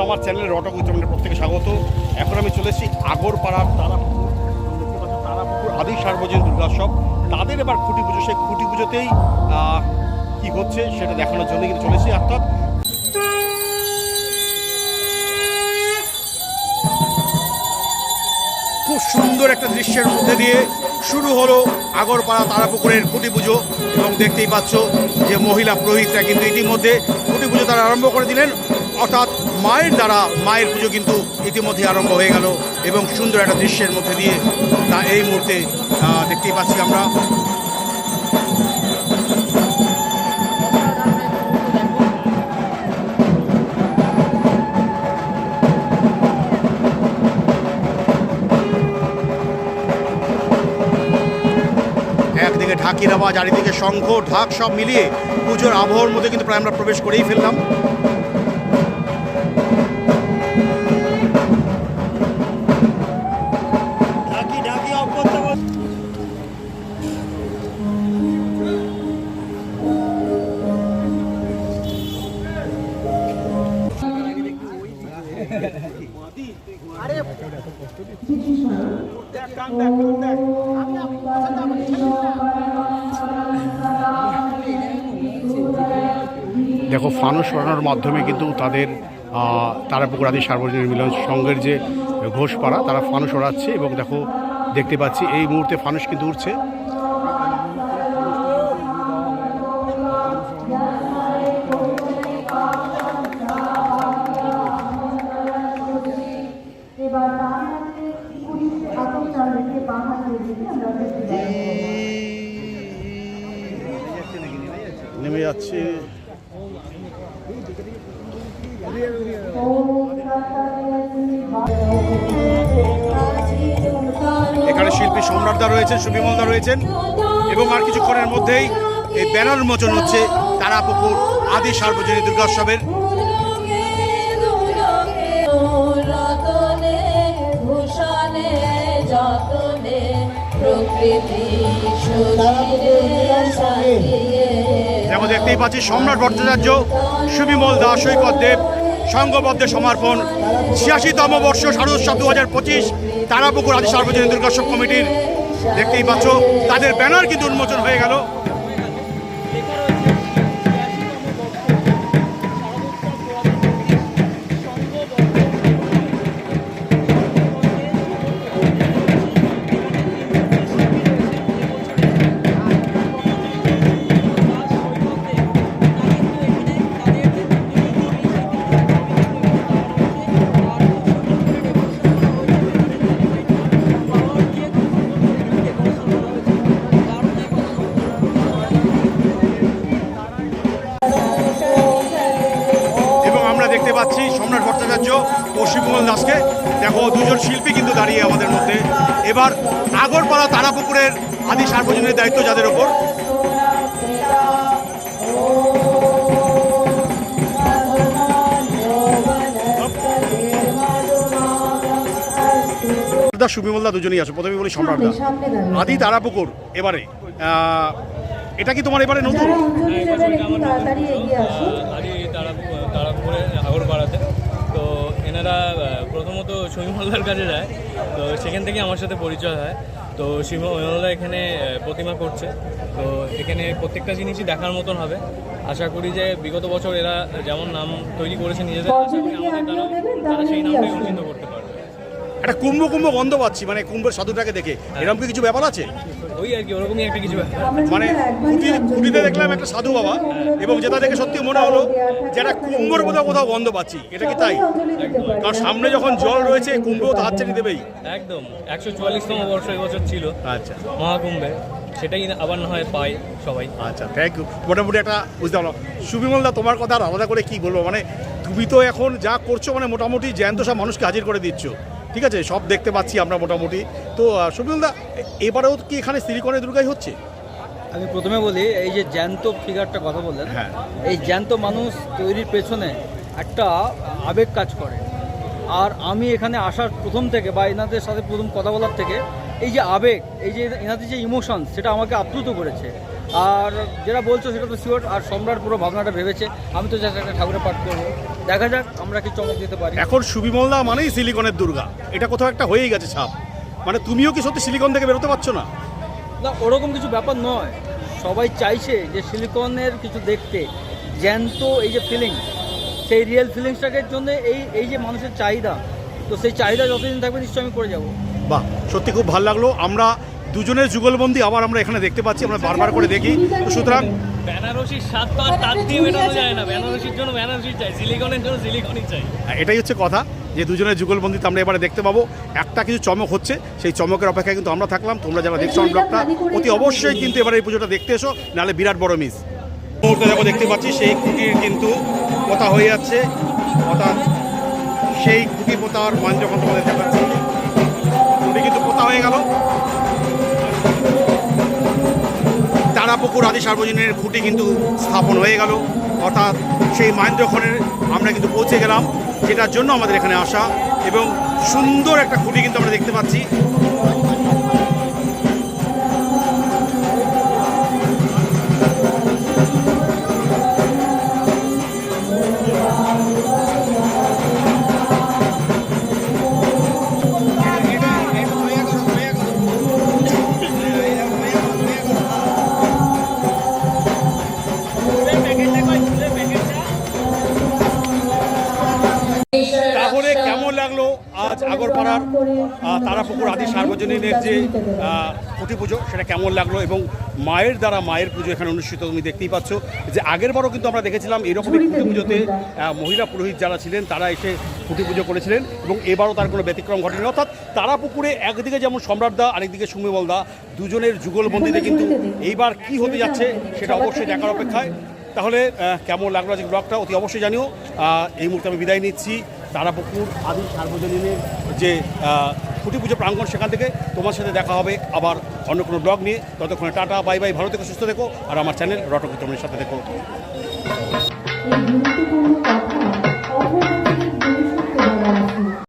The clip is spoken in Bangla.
আর আমার চ্যানেলের রটক উত্তরণের প্রত্যেকে স্বাগত। এখন আমি চলে এসেছি আগরপাড়ার পাচ্ছ তারাপুকুর আদি সার্বজনীন দুর্গোৎসব তাদের এবার খুঁটি পুজো। সেই খুঁটি পুজোতেই কি হচ্ছে সেটা দেখানোর জন্য কিন্তু চলে এসেছি। অর্থাৎ খুব সুন্দর একটা দৃশ্যের মধ্যে দিয়ে শুরু হলো আগরপাড়া তারাপুকুরের খুঁটি পুজো। এবং দেখতেই পাচ্ছ যে মহিলা পুরোহিতরা কিন্তু ইতিমধ্যে খুঁটি পুজো তারা আরম্ভ করে দিলেন। অর্থাৎ মায়ের দ্বারা মায়ের পুজো কিন্তু ইতিমধ্যে আরম্ভ হয়ে গেল এবং সুন্দর একটা দৃশ্যের মধ্যে দিয়ে তা এই মুহূর্তে দেখতেই পাচ্ছি আমরা। একদিকে ঢাকির আওয়াজ চারিদিকে শঙ্খ, ঢাক সব মিলিয়ে পুজোর আবহাওয়ার মধ্যে কিন্তু প্রায় আমরা প্রবেশ করেই ফেললাম। দেখো, ফানুস সরানোর মাধ্যমে কিন্তু তাদের তারাপুকুর আদি সার্বজনীন মিলন সংঘের যে ঘোষপাড়া, তারা ফানুস ওড়াচ্ছে এবং দেখো, দেখতে পাচ্ছি এই মুহূর্তে ফানুস কিন্তু উঠছে। নেমে যাচ্ছে। এখানে শিল্পী সম্রাটদা রয়েছেন সুবিমলদা রয়েছেন, এবং আর কিছুক্ষণের মধ্যেই এই ব্যানার মোচন হচ্ছে তারাপুকুর আদি সার্বজনীন দুর্গোৎসবের যেমন দেখতেই পাচ্ছি, সম্রাট ভট্টাচার্য, সুবিমল দাস, সৈকত দেব সংঘবদ্ধে সমর্পণ, ছিয়াশিতম বর্ষ শারদোৎসব দু হাজার পঁচিশ, তারাপুকুর আদি সার্বজনীন দুর্গোৎসব কমিটির, দেখতেই পাচ্ছ, তাদের ব্যানার কিন্তু উন্মোচন হয়ে গেল। ও দাসকে। দেখো দুজন শিল্পী কিন্তু দাঁড়িয়ে আমাদের মধ্যে। এবার আগরপাড়া তারাপুকুরের আদি সার্বজনীনের দায়িত্ব যাদের ওপর। দা সুবিমলদা দুজনেই আছে। প্রথমে বলি সম্রাট দা। সামনে দাঁড়িয়ে আদি তারাপুকুর এবারে এটা কি তোমার এবারে নতুন? যারা অঞ্জলি প্রথমত শৈমলদার কাছে যায় তো সেখান থেকে আমার সাথে পরিচয় হয় তো শৈমলদা এখানে প্রতিমা করছে তো এখানে প্রত্যেকটা জিনিসই দেখার মতন হবে আশা করি যে বিগত বছর এরা যেমন নাম তৈরি করেছে নিজেদের, আশা করি আমাদের? তারা সেই নামটাই। অর্জিত পারবে একটা কুম্ভ কুম্ভ গন্ধ পাচ্ছি মানে কুম্ভের সাধুটাকে দেখে। এরকম কি কিছু ব্যাপার আছে? ওই আর কি ওরকমই একটা কিছু মানে খুঁটিতে দেখলাম একটা সাধু বাবা এবং যেটা দেখে সত্যি মনে হলো যে একটা কুম্ভর কোথাও কোথাও গন্ধ পাচ্ছি। এটা কি তাই? কারণ সামনে যখন জল রয়েছে কুম্ভও তো হাত ছেড়ে দেবেই। একদম। একশো চুয়াল্লিশতম বর্ষ এবছর ছিল আচ্ছা। মহাকুম্ভে। সেটাই আবার না হয় পায় সবাই। আচ্ছা থ্যাংক ইউ মোটামুটি একটা বুঝতে পারলাম। সুবিমল দা তোমার কথা আর আলাদা করে কি বলব? মানে তুমি তো এখন যা করছ মানে মোটামুটি জ্যান্ত সব মানুষকে হাজির করে দিচ্ছ। ঠিক আছে সব দেখতে পাচ্ছি আমরা মোটামুটি। তো দা এবারেও কি এখানে সিলিকনের দুর্গাই হচ্ছে? আমি প্রথমে বলি এই যে জ্যান্ত ফিগারটা কথা বললেন হ্যাঁ। এই জ্যান্ত মানুষ তৈরির পেছনে একটা আবেগ কাজ করে। আর আমি এখানে আসার প্রথম থেকে বা এনাদের সাথে প্রথম কথা বলার থেকে এই যে আবেগ এই যে এনাদের যে ইমোশন সেটা আমাকে আপ্লুত করেছে। আর যেটা বলছো সেটা তো শিওর আর সম্রাট পুরো ভাবনাটা ভেবেছে। আমি তো জাস্ট একটা ঠাকুরের পাঠ করব। দেখা যাক আমরা কি চমক দিতে পারি। এখন সুবিমলদা মানেই সিলিকনের দুর্গা। এটা কোথাও একটা হয়েই গেছে ছাপ। মানে তুমিও কি সত্যি সিলিকন থেকে বেরোতে পারছ না? না ওরকম কিছু ব্যাপার নয়। সবাই চাইছে যে সিলিকনের কিছু দেখতে। জ্যান্ত এই যে ফিলিং সেই রিয়েল ফিলিংসটাকে জন্য এই এই যে মানুষের চাহিদা তো সেই চাহিদা যতদিন থাকবে নিশ্চয়ই আমি করে যাব। বাহ সত্যি খুব ভালো লাগল। আমরা দুজনের যুগলবন্দি আবার আমরা এখানে দেখতে পাচ্ছি আমরা বারবার করে দেখি। তো সুতরাং বেনারসির স্বাদ তো আর তার দিয়ে মেটানো যায় না। বেনারসির জন্য বেনারসি চাই সিলিকনের জন্য সিলিকনই চাই। এটাই হচ্ছে কথা যে দুজনের যুগলবন্দিতে আমরা এবারে দেখতে পাবো। একটা কিছু চমক হচ্ছে সেই চমকের অপেক্ষায় কিন্তু আমরা থাকলাম। তোমরা যারা দেখছ ব্লগটা অতি অবশ্যই কিন্তু এবারে এই পুজোটা দেখতে এসো নাহলে বিরাট বড় মিস মুহূর্তে দেখো দেখতে পাচ্ছি সেই খুঁটির কিন্তু পোতা হয়ে যাচ্ছে। অর্থাৎ সেই খুঁটি পোতার মান যখন তোমাদের দেখাচ্ছি খুঁটি কিন্তু পোতা হয়ে গেল। তারাপুকুর আদি সার্বজনীনের খুঁটি কিন্তু স্থাপন হয়ে গেল। অর্থাৎ সেই মহেন্দ্রক্ষণের আমরা কিন্তু পৌঁছে গেলাম। যেটার জন্য আমাদের এখানে আসা এবং সুন্দর একটা খুঁটি কিন্তু আমরা দেখতে পাচ্ছি। লাগল আজ আগরপাড়ার তারাপুকুর আদি সার্বজনীনের যে খুঁটি পুজো সেটা কেমন লাগল এবং মায়ের দ্বারা মায়ের পুজো এখানে অনুষ্ঠিত তুমি দেখতেই পাচ্ছ। যে আগের বারও কিন্তু আমরা দেখেছিলাম এরকমই খুঁটি পুজোতে মহিলা পুরোহিত যারা ছিলেন তারা এসে খুঁটি পুজো করেছিলেন এবং এবারও তার কোনো ব্যতিক্রম ঘটেনি। অর্থাৎ তারাপুকুরে একদিকে যেমন সম্রাটদা আরেকদিকে সুমিবলদা দুজনের যুগলবন্দিতে কিন্তু এইবার কি হতে যাচ্ছে সেটা অবশ্যই দেখার অপেক্ষায়। তাহলে কেমন লাগল আজকে ব্লগটা অতি অবশ্যই জানিও। এই মুহূর্তে আমি বিদায় নিচ্ছি। তারাপুকুর আদি সার্বজনীনের যে খুঁটি পুজো প্রাঙ্গণ সেখান থেকে তোমার সাথে দেখা হবে। আবার অন্য কোনো ব্লগ নিয়ে। ততক্ষণে টাটা, বাই বাই, ভালো থেকে, সুস্থ থেকো। আর আমার চ্যানেল রটকি তোমার সাথে দেখো